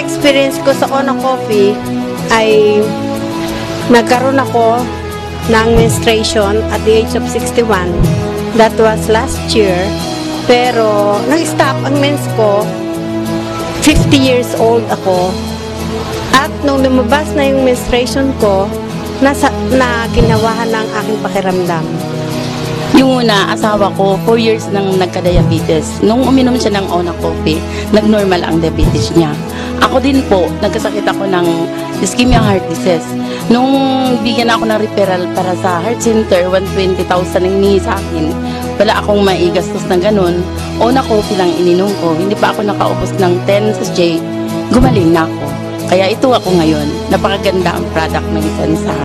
experience ko sa Ona Coffee ay nagkaroon ako ng menstruation at the age of 61. That was last year. Pero nag-stop ang mens ko 50 years old ako. At nung lumabas na yung menstruation ko, nasa, na ginawahan ng aking pakiramdam. Yung una, asawa ko, 4 years nang nagka-diabetes. Nung uminom siya ng Ona Coffee, nag-normal ang diabetes niya. Ako din po, nagkasakit ako ng ischemia heart disease. Nung bigyan ako ng referral para sa heart center, 120,000 ang hinihingi sa akin. Wala akong maigastos ng ganun. Ona Coffee lang ininom ko. Hindi pa ako nakaubos ng 10 sa J. Gumaling na ako. Kaya ito ako ngayon. Napakaganda ang product ng Sansa.